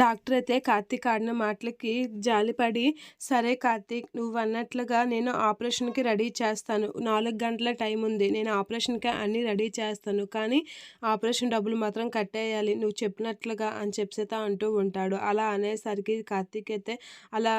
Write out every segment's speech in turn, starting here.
Doctor అయితే కార్తీక్ ఆడిన మాటలకి జాలిపడి సరే కార్తీక్ నువ్వు అన్నట్లుగా నేను ఆపరేషన్కి రెడీ చేస్తాను. నాలుగు గంటల టైం ఉంది. నేను ఆపరేషన్కి అన్నీ రెడీ చేస్తాను. కానీ ఆపరేషన్ డబ్బులు మాత్రం కట్టేయాలి. నువ్వు చెప్పినట్లుగా అని చెప్పితే అంటూ ఉంటాడు. అలా అనేసరికి కార్తీక్ అయితే అలా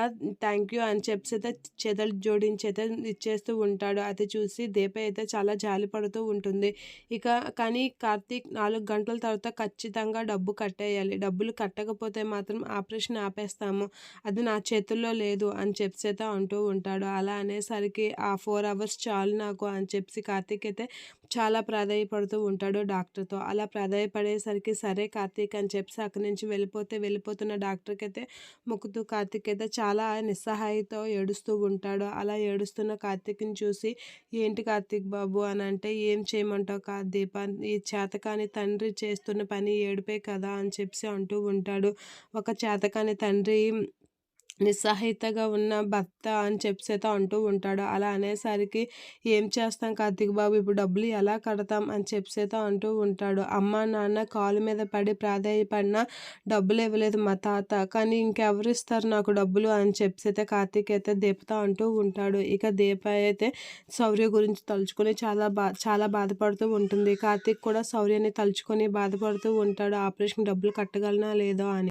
థ్యాంక్ యూ అని చెప్పేత చేతలు జోడించి అయితే ఇచ్చేస్తూ ఉంటాడు. అది చూసి దీప అయితే చాలా జాలి పడుతూ ఉంటుంది. ఇక కానీ కార్తీక్ నాలుగు గంటల తర్వాత ఖచ్చితంగా డబ్బు కట్టేయాలి. డబ్బులు కట్టకపోతే మాత్రం ఆపరేషన్ ఆపేస్తాము. అది నా చేతుల్లో లేదు అని చెప్పేత అంటూ ఉంటాడు. అలా అనేసరికి ఆ ఫోర్ అవర్స్ చాలు నాకు అని చెప్పి కార్తీక్ అయితే చాలా ప్రాధాయపడుతూ ఉంటాడు డాక్టర్తో. అలా ప్రాధాయపడేసరికి సరే కార్తీక్ అని చెప్పి అక్కడి నుంచి వెళ్ళిపోతే వెళ్ళిపోతున్న డాక్టర్కి అయితే మొక్కుతూ కార్తీక్ అయితే చాలా నిస్సహాయతో ఏడుస్తూ ఉంటాడు. అలా ఏడుస్తున్న కార్తీక్ని చూసి ఏంటి కార్తీక్ బాబు అని అంటే ఏం చేయమంటావు కా దీప? ఈ చేతకాని తండ్రి చేస్తున్న పని ఏడుపే కదా? అని చెప్పి అంటూ ఉంటాడు. ఒక చేతకాని తండ్రి నిస్సహాయితగా ఉన్న భర్త అని చెప్పేతో అంటూ ఉంటాడు. అలా అనేసరికి ఏం చేస్తాం కార్తీక్ బాబు? ఇప్పుడు డబ్బులు ఎలా కడతాం? అని చెప్పేత అంటూ ఉంటాడు. అమ్మ నాన్న కాలు మీద పడి ప్రాధాయపడిన డబ్బులు ఇవ్వలేదు మా తాత. కానీ ఇంకెవరు ఇస్తారు నాకు డబ్బులు? అని చెప్పేతే కార్తీక్ అయితే దీపతో అంటూ ఉంటాడు. ఇక దీప అయితే శౌర్య గురించి తలుచుకొని చాలా బా చాలా బాధపడుతూ ఉంటుంది. కార్తీక్ కూడా శౌర్యని తలుచుకొని బాధపడుతూ ఉంటాడు. ఆపరేషన్ డబ్బులు కట్టగలనా? లేదో అని.